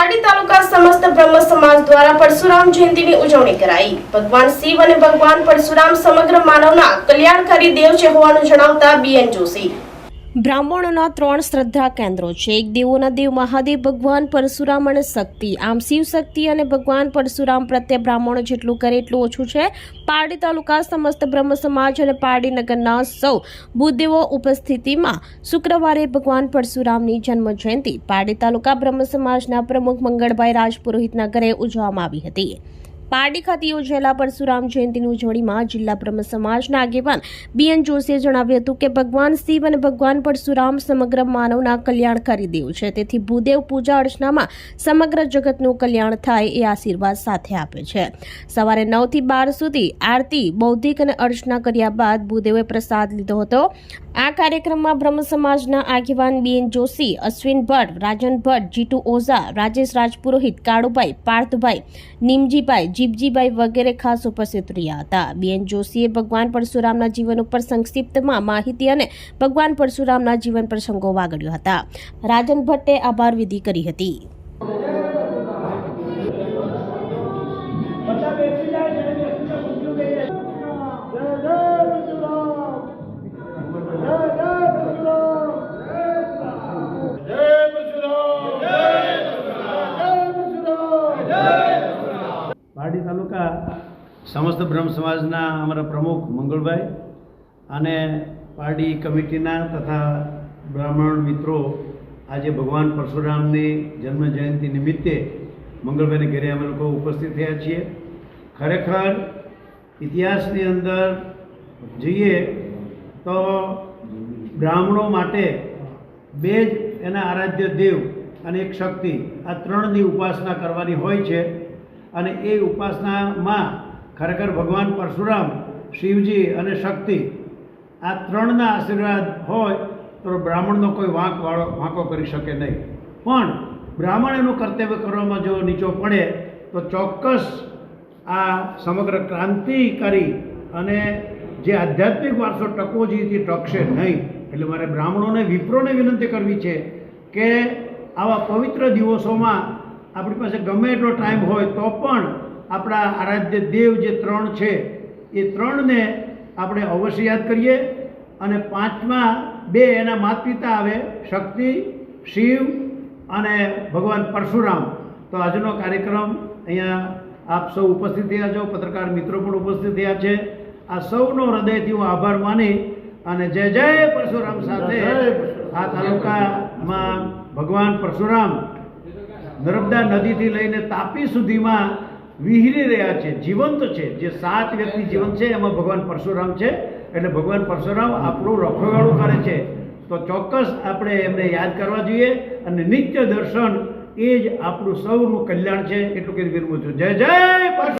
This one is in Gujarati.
પારડી તાલુકા સમસ્ત બ્રહ્મ સમાજ દ્વારા પરશુરામ જયંતિની ઉજવણી કરાઈ. ભગવાન શિવ અને ભગવાન પરશુરામ સમગ્ર માનવના કલ્યાણકારી દેવ છે હોવાનું જણાવતા બીએન જોશી. બ્રાહ્મણોના ત્રણ શ્રદ્ધા કેન્દ્રો છે. એક દેવોના દેવ મહાદેવ, ભગવાન પરશુરામ અને શક્તિ. આમ શિવ શક્તિ અને ભગવાન પરશુરામ પ્રત્યે બ્રાહ્મણો જેટલું કરે એટલું ઓછું છે. પારડી તાલુકા સમસ્ત બ્રહ્મ સમાજ અને પારડી નગરના સૌ ભૂદેવો ઉપસ્થિતિમાં શુક્રવારે ભગવાન પરશુરામની જન્મ જયંતિ પારડી તાલુકા બ્રહ્મ સમાજના પ્રમુખ મંગળભાઈ રાજપુરોહિતના ઘરે ઉજવવામાં આવી હતી. પારડી ખાતે યોજાયેલા પરશુરામ જયંતિની ઉજવણીમાં જિલ્લા બ્રહ્મ સમાજના આગેવાન બીએન જોશીએ જણાવ્યું હતું કે ભગવાન શિવ અને ભગવાન પરશુરામ સમગ્ર માનવના કલ્યાણકારી દેવ છે. તેથી ભૂદેવ પૂજા અર્ચનામાં સમગ્ર જગતનું કલ્યાણ થાય એ આશીર્વાદ સાથે આપે છે. સવારે નવથી બાર સુધી આરતી, બૌદ્ધિક અને અર્ચના કર્યા બાદ ભૂદેવે પ્રસાદ લીધો હતો. આ કાર્યક્રમમાં બ્રહ્મ સમાજના આગેવાન બીએન જોશી, અશ્વિન ભટ્ટ, રાજન ભટ્ટ જીટુ ઓઝા, રાજેશ રાજપુરોહિત, કાળુભાઈ, પાર્થભાઈ, નીમજીભાઈ જીબજીભાઈ વગેરે ખાસ ઉપસ્થિત રહ્યા હતા. બીએન જોશીએ ભગવાન પરશુરામના જીવન ઉપર સંક્ષિપ્તમાં માહિતી અને ભગવાન પરશુરામના જીવન પ્રસંગો વાગડ્યો હતા. રાજન ભટ્ટે આભાર વિધિ કરી હતી. તાલુકા સમસ્ત બ્રહ્મ સમાજના અમારા પ્રમુખ મંગળભાઈ અને પાર્ટી કમિટીના તથા બ્રાહ્મણ મિત્રો આજે ભગવાન પરશુરામની જન્મ જયંતિ નિમિત્તે મંગળભાઈને ઘરે અમે લોકો ઉપસ્થિત થયા છીએ. ખરેખર ઇતિહાસની અંદર જોઈએ તો બ્રાહ્મણો માટે બે જ એના આરાધ્ય દેવ અને એક શક્તિ આ ત્રણની ઉપાસના કરવાની હોય છે. અને એ ઉપાસનામાં ખરેખર ભગવાન પરશુરામ, શિવજી અને શક્તિ આ ત્રણના આશીર્વાદ હોય તો બ્રાહ્મણનો કોઈ વાંક વાળો, વાંકો કરી શકે નહીં. પણ બ્રાહ્મણ એનું કર્તવ્ય કરવામાં જો નીચો પડે તો ચોક્કસ આ સમગ્ર ક્રાંતિકારી અને જે આધ્યાત્મિક વારસો ટકવો જોઈએ ટકશે નહીં. એટલે મારે બ્રાહ્મણોને, વિપ્રોને વિનંતી કરવી છે કે આવા પવિત્ર દિવસોમાં આપણી પાસે ગમે એટલો ટાઈમ હોય તો પણ આપણા આરાધ્ય દેવ જે ત્રણ છે એ ત્રણને આપણે અવશ્ય યાદ કરીએ અને પાંચમા બે એના માતા પિતા આવે શક્તિ શિવ અને ભગવાન પરશુરામ. તો આજનો કાર્યક્રમ અહીંયા આપ સૌ ઉપસ્થિત થયા છો પત્રકાર મિત્રો પણ ઉપસ્થિત થયા છે. આ સૌનો હૃદયથી હું આભાર માની અને જય જય પરશુરામ સાથે આ તાલુકામાં ભગવાન પરશુરામ. નર્મદા નદીથી લઈને તાપી સુધીમાં વિહરી રહ્યા છે, જીવંત છે. જે સાત વ્યક્તિ જીવંત છે, એમાં ભગવાન પરશુરામ છે. એટલે ભગવાન પરશુરામ આપણું રખોગાળું કરે છે. તો ચોક્કસ આપણે એમને યાદ કરવા જોઈએ અને નિત્ય દર્શન એ જ આપણું સૌનું કલ્યાણ છે. એટલું કરી વિરમું છું. જય જય